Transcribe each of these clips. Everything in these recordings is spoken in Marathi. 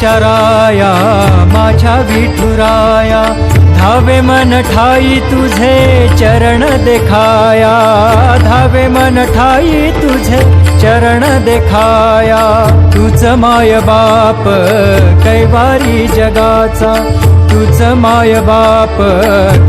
चराया माझ्या विठुराया धावे मन ठाई तुझे चरण देखाया धावे मन ठाई तुझे चरण देखाया तुझ माय बाप कैवारी जगाचा तुझ माय बाप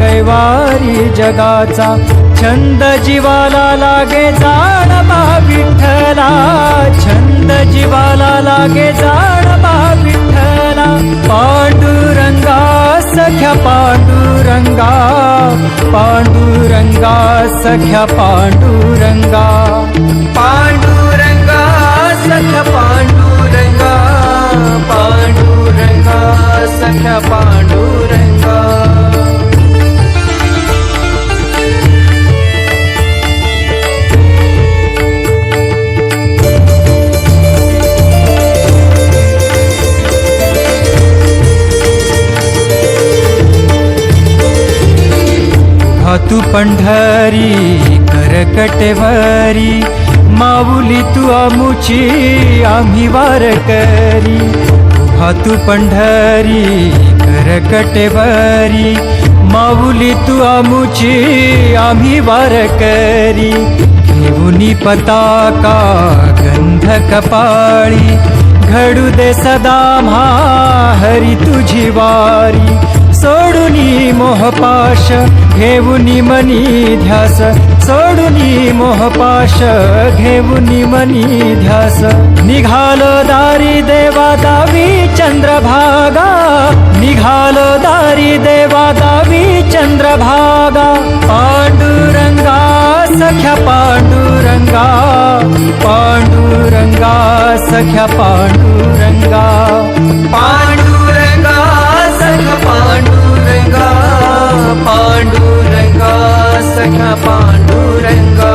कैवारी जगाचा छंद जीवाला लागे जाण बा विठ्ठला छंद जीवाला लागे जाण बा पांडुरंगा सख्या पांडुरंगा पांडुरंगा सख्या पांडुरंगा। पांडुरंगा सख्या पांडुरंगा पांडुरंगा सख्या पंढरी करकटवारी माऊली तू आमुची आम्ही वारकरी. करी तू पंढरी करकटवारी माऊली तू आमुची आम्ही वारकरी. घेऊनी पताका गंध कपाळी घडू दे सदा म्हा हरी तुझी वारी. सोडुनी मोहपाश घेऊनी मनी ध्यास. सोडुनी मोहपाश घेऊनी मनी ध्यास. निघाल दारी देवा दावी चंद्रभागा. निघाल दारी देवा दावी चंद्रभागा. पांडुरंगा सख्या पांडुरंगा. पांडुरंगा सख्या पांडु पांडुरंगा सखा पांडुरंगा.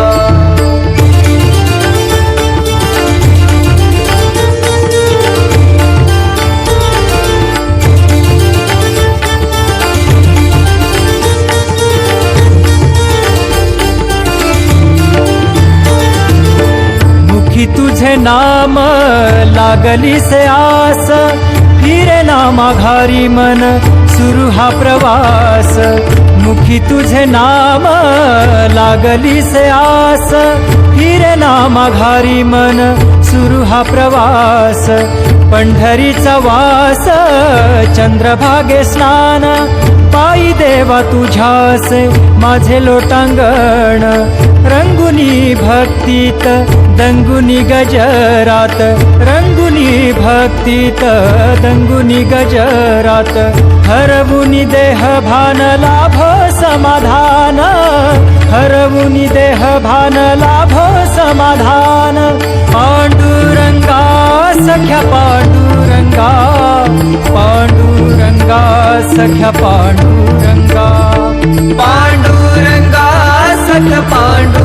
मुखी तुझे नाम लागली से आस फिरे नामा घारी मन. सुरू हा प्रवास. मुखी तुझे नाम लागली से आस. हिरे नामा घारी मन सुरू हा प्रवास. पंढरीचा वास चंद्रभागे स्नान. पायी देवा तुझास माझे लोटांगण. रंगुनी भक्तीत दंगुनी गजरात. रंगुनी भक्तीत दंगुनी गजरात. हरवुनी देह भान लाभ समाधान. हरवुनी देह भान लाभ समाधान. पांडुरंगा सख्या पांडू सख्या पांडुरंगा पांडुरंगा सख्या पांडुरंगा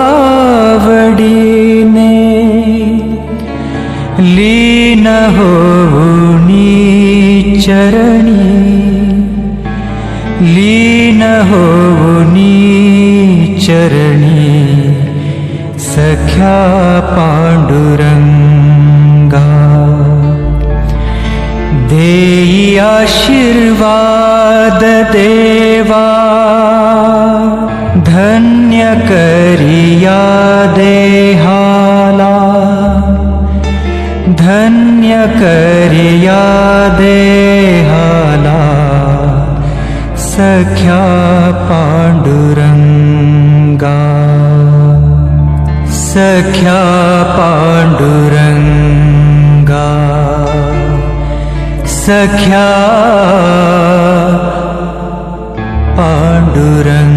होनी चरणी। लीन होनी चरणी। सख्या पाण्डुरङ्गा देयि आशीर्वाद देवा। धन्यकरिया धन्य करिया देहाला सख्या पांडुरंगा सख्या पांडुरंगा सख्या पांडुरंगा